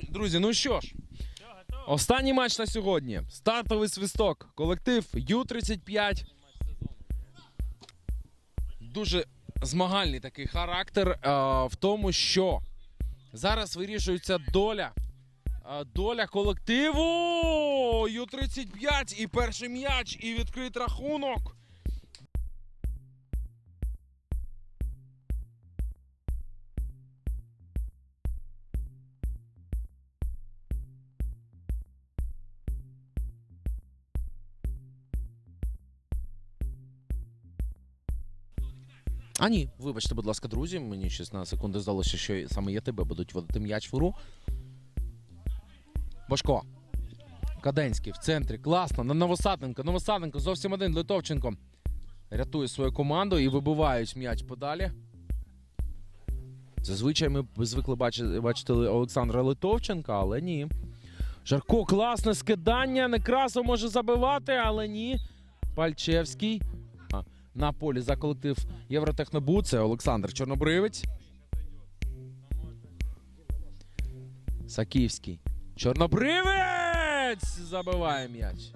Друзі, ну що ж, останній матч на сьогодні. Стартовий свисток. Колектив Ю-35. Дуже змагальний такий характер е, в тому, що зараз вирішується доля. е, Доля колективу Ю-35 і перший м'яч, і відкрит рахунок. А ні, вибачте, будь ласка, друзі. Мені щось на секунду здалося, що саме я тебе будуть водити м'яч в гру. Башко. Каденський в центрі. Класно. На Новосаденко. Новосаденко зовсім один. Литовченко рятує свою команду і вибивають м'яч подалі. Зазвичай ми звикли бачити Олександра Литовченка, але ні. Жарко, класне скидання. Некрасов може забивати, але ні. Пальчевський. На полі за колектив Євротехнобу. Це Олександр Чорнобривець. Саківський. Чорнобривець! Забиває м'яч.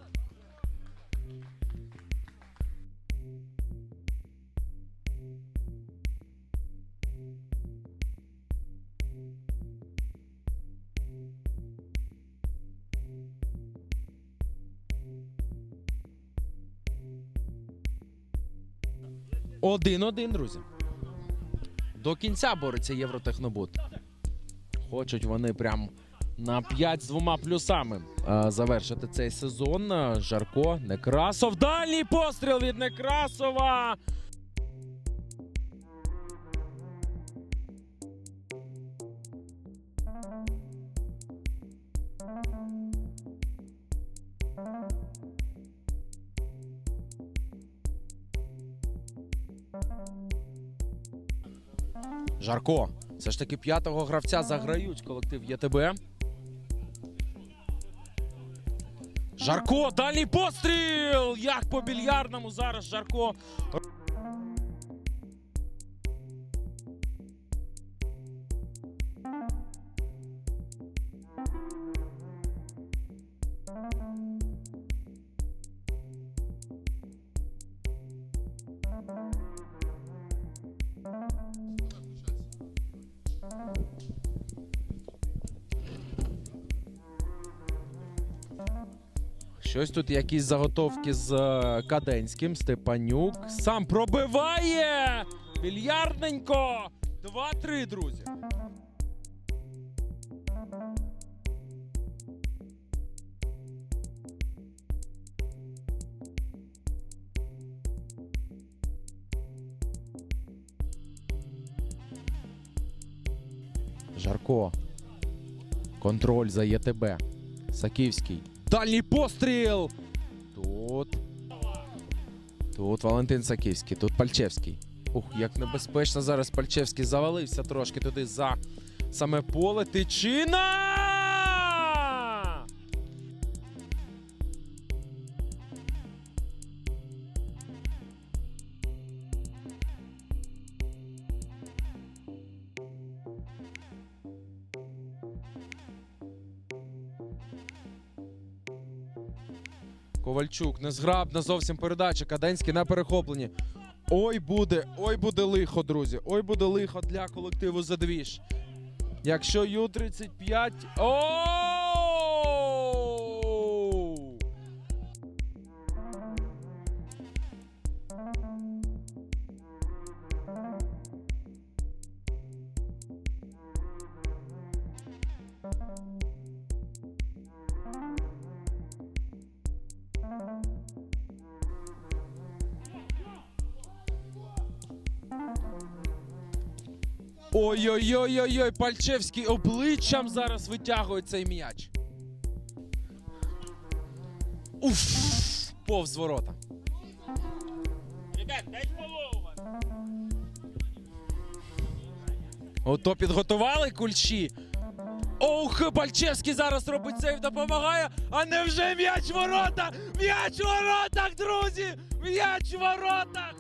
Один-один, друзі. До кінця бореться Євротехнобут. Хочуть вони прям на 5 з двома плюсами е, завершити цей сезон. Жарко, Некрасов. Дальній постріл від Некрасова. Жарко. Все ж таки п'ятого гравця заграють колектив ЄТБ. Жарко, дальній постріл! Як по більярдному зараз Жарко. Щось тут якісь заготовки з е, Каденським. Степанюк. Сам пробиває! Більярдненько! 2-3, друзі. Жарко. Контроль за ЄТБ. Саківський. Дальній постріл. Тут. Тут Валентин Саківський, тут Пальчевський. Ух, як небезпечно зараз Пальчевський завалився трошки туди за саме поле. Тичина! Ковальчук, незграбна зовсім передача. Каденський на перехопленні. Ой буде, ой буде лихо, друзі. Ой буде лихо для колективу Задвіж. Якщо Ю-35. О! Ой-ой-ой-ой-ой, Пальчевський обличчям зараз витягує цей м'яч. Уф! Повз ворота. Ребят, дайте голову. Ото підготували кульші. Ох, Пальчевський зараз робить сейв, допомагає. А невже м'яч ворота? М'яч в воротах, друзі! М'яч в воротах!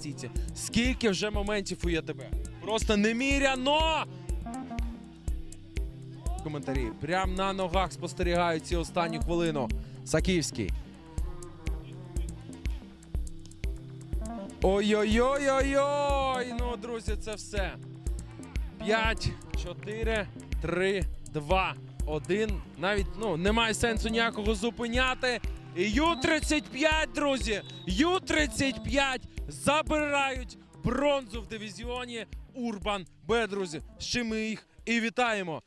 Стійці. Скільки вже моментів у ЄТБ? Просто неміряно! Коментарі. Прям на ногах спостерігають ці останню хвилину. Саківський. Ой-ой-ой-ой-ой! Ну, друзі, це все. 5, 4, 3, 2, 1. Навіть ну, немає сенсу ніякого зупиняти. І Ю-35, друзі! Ю-35 забирають бронзу в дивізіоні Урбан Б, друзі. З чим ми їх і вітаємо.